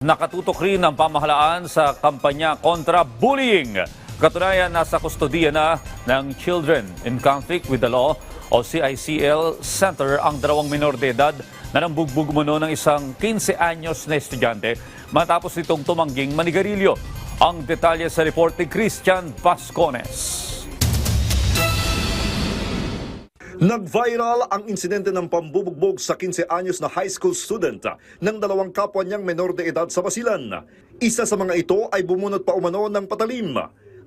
Nakatutok rin ang pamahalaan sa kampanya kontra bullying. Katunayan, nasa kustodiya na ng Children in Conflict with the Law o CICL Center ang dalawang minor de edad na nambugbog mo ng isang 15 anyos na estudyante matapos itong tumangging manigarilyo. Ang detalye sa report ni Christian Pascones. Nag-viral ang insidente ng pambubugbog sa 15 anyos na high school student ng dalawang kapwa niyang menor de edad sa Basilan. Isa sa mga ito ay bumunot pa umano ng patalim.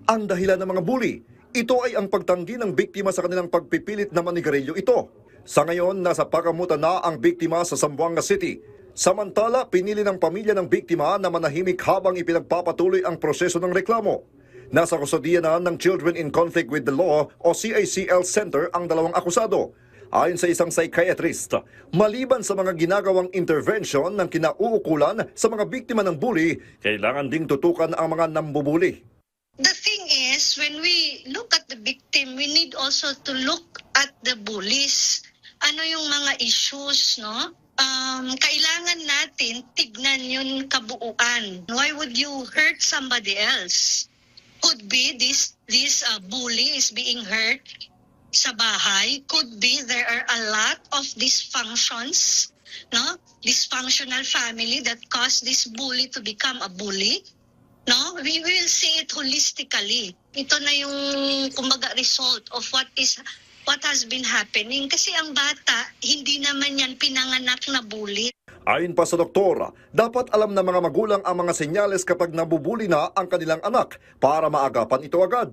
Ang dahilan ng mga bully, ito ay ang pagtanggi ng biktima sa kanilang pagpipilit na manigarilyo ito. Sa ngayon, nasa pakamutan na ang biktima sa Zamboanga City. Samantala, pinili ng pamilya ng biktima na manahimik habang ipinagpapatuloy ang proseso ng reklamo. Nasa kustodiya na ng Children in Conflict with the Law o CICL Center ang dalawang akusado. Ayon sa isang psychiatrist, maliban sa mga ginagawang intervention ng kinauukulan sa mga biktima ng bully, kailangan ding tutukan ang mga nambubuli. The thing is, when we look at the victim, we need also to look at the bullies. Ano yung mga issues, no? Um, kailangan natin tignan yung kabuuan. Why would you hurt somebody else? Could be this this uh, bully is being hurt sa bahay. Could be there are a lot of dysfunctions, no? Dysfunctional family that caused this bully to become a bully. No, we will see it holistically. Ito na yung kumbaga result of what is what has been happening kasi ang bata hindi naman yan pinanganak na bully. Ayon pa sa doktor, dapat alam ng mga magulang ang mga senyales kapag nabubuli na ang kanilang anak para maagapan ito agad.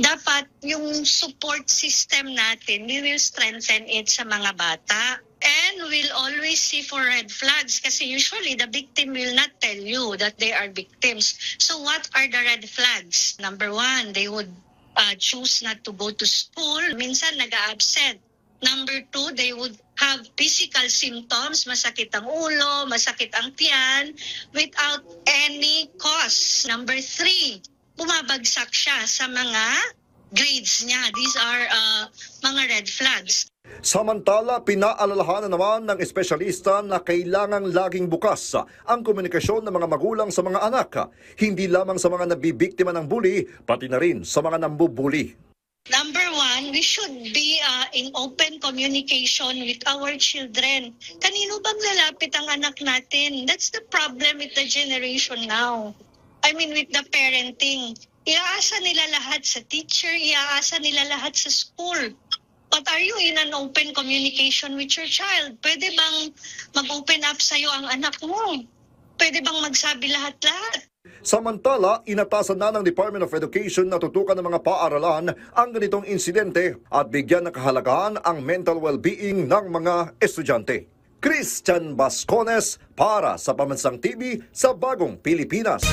Dapat yung support system natin, we will strengthen it sa mga bata. And we'll always see for red flags kasi usually the victim will not tell you that they are victims. So what are the red flags? Number one, they would uh, choose not to go to school. Minsan nag-absent. Number two, they would have physical symptoms, masakit ang ulo, masakit ang tiyan, without any cause. Number three, bumabagsak siya sa mga grades niya. These are uh, mga red flags. Samantala, pinaalalahanan naman ng espesyalista na kailangang laging bukas ang komunikasyon ng mga magulang sa mga anak, hindi lamang sa mga nabibiktima ng bully, pati na rin sa mga nambubuli. Number one, we should be uh, in open communication with our children. Kanino bang lalapit ang anak natin? That's the problem with the generation now. I mean, with the parenting. Iaasa nila lahat sa teacher, iaasa nila lahat sa school. But are you in an open communication with your child? Pwede bang mag-open up sa'yo ang anak mo? Pwede bang magsabi lahat-lahat? Samantala, inatasan na ng Department of Education na tutukan ng mga paaralan ang ganitong insidente at bigyan ng kahalagahan ang mental well-being ng mga estudyante. Christian Bascones para sa Pamansang TV sa Bagong Pilipinas.